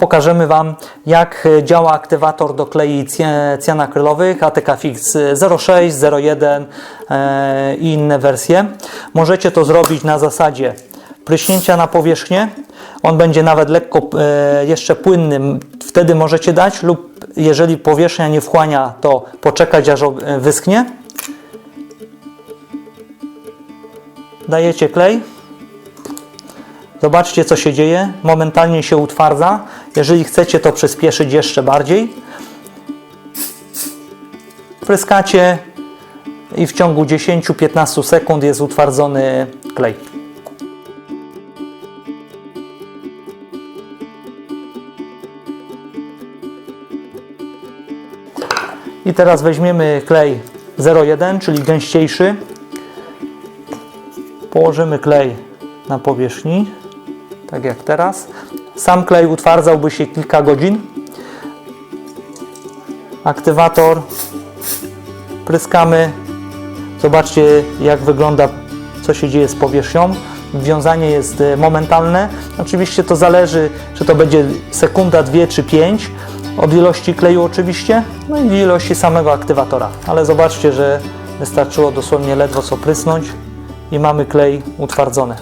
pokażemy Wam, jak e, działa aktywator do klei cy- cyjanakrylowych ATK Fix 06, 01 e, i inne wersje. Możecie to zrobić na zasadzie pryśnięcia na powierzchnię. On będzie nawet lekko e, jeszcze płynny, wtedy możecie dać lub jeżeli powierzchnia nie wchłania, to poczekać aż e, wyschnie. Dajecie klej. Zobaczcie, co się dzieje. Momentalnie się utwardza. Jeżeli chcecie to przyspieszyć jeszcze bardziej, pryskacie i w ciągu 10-15 sekund jest utwardzony klej. I teraz weźmiemy klej 01, czyli gęściejszy. Położymy klej na powierzchni, tak jak teraz. Sam klej utwardzałby się kilka godzin. Aktywator pryskamy. Zobaczcie, jak wygląda, co się dzieje z powierzchnią. Wiązanie jest e, momentalne. Oczywiście to zależy, czy to będzie sekunda, dwie czy pięć. Od ilości kleju oczywiście, no i ilości samego aktywatora. Ale zobaczcie, że wystarczyło dosłownie ledwo co prysnąć i mamy klej utwardzony.